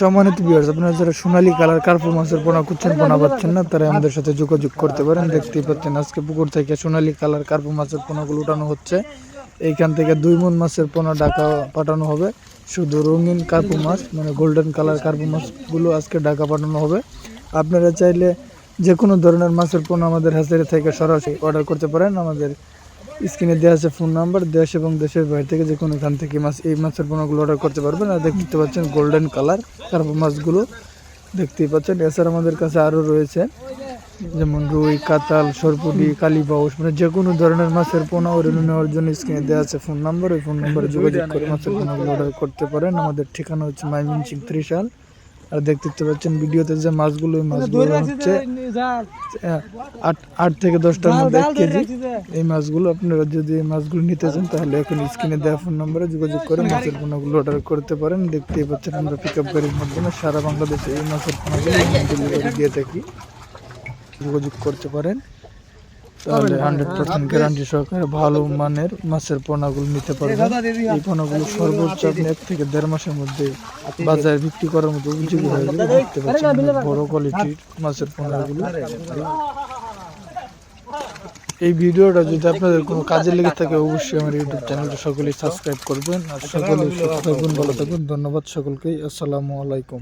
সম্মানিত ভিউয়ার্স আপনারা যারা সোনালী কালার কার্পু মাছের পোনা খুঁজছেন, পোনা পাচ্ছেন না তারা আমাদের সাথে যোগাযোগ করতে পারেন। দেখতেই পাচ্ছেন, আজকে পুকুর থেকে সোনালী কালার কার্পু মাছের পোনাগুলো উঠানো হচ্ছে। এইখান থেকে দুই মন মাছের পোনা ঢাকা পাঠানো হবে। শুধু রঙিন কার্পু মাছ মানে গোল্ডেন কালার কার্পু মাছগুলো আজকে ঢাকা পাঠানো হবে। আপনারা চাইলে যে কোনো ধরনের মাছের পোনা আমাদের হাজারে থেকে সরাসরি অর্ডার করতে পারেন। আমাদের স্ক্রিনে দেওয়া আছে ফোন নাম্বার, দেশ এবং দেশের বাইরে থেকে যে কোনো এখান থেকে মাছ, এই মাছের পোনাগুলো অর্ডার করতে পারবেন। আর দেখতে পাচ্ছেন গোল্ডেন কালার কার্প মাছগুলো। দেখতেই পাচ্ছেন, এছাড়া আমাদের কাছে আরও রয়েছে, যেমন রুই কাতাল সরপুটি কালীবাউস মানে যে কোনো ধরনের মাছের পোনা ওগুলো নেওয়ার জন্য স্ক্রিনে দেওয়া আছে ফোন নাম্বার। ওই ফোন নাম্বারে যোগাযোগ করে মাছের পোনাগুলো অর্ডার করতে পারেন। আমাদের ঠিকানা হচ্ছে মাইমিনসিং ত্রিশাল আর দেখতে পাচ্ছেন ভিডিওতে যে মাছগুলো ওই মাছগুলো হচ্ছে আট থেকে দশটার মধ্যে এক কেজি। এই মাছগুলো আপনারা যদি এই মাছগুলো নিতে চান তাহলে এখন স্ক্রিনে দেওয়া ফোন নম্বরে যোগাযোগ করে মাছের পোনাগুলো অর্ডার করতে পারেন। দেখতেই পাচ্ছেন আমরা পিক আপ গাড়ির মাধ্যমে সারা বাংলাদেশে এই মাছের পোনাগুলো ডেলিভারি দিয়ে থাকি। যোগাযোগ করতে পারেন। তাহলে হান্ড্রেড পার্সেন্ট গ্যারান্টি সহকারে ভালো মানের মাছের পোনাগুলো নিতে পারবেন। এই পোনাগুলো সর্বোচ্চ আপনি এক থেকে দেড় মাসের মধ্যে বাজারে বিক্রি করার মতো উপযোগী হয়ে যাবে দেখতে পাচ্ছেন বড় কোয়ালিটির মাছের পোনাগুলো। এই ভিডিওটা যদি আপনাদের কোনো কাজে লেগে থাকে অবশ্যই আমার ইউটিউব চ্যানেলটা সকলেই সাবস্ক্রাইব করবেন। আর সকলেই সুস্থ থাকুন ভালো থাকুন। ধন্যবাদ সকলকেই আসসালামু আলাইকুম।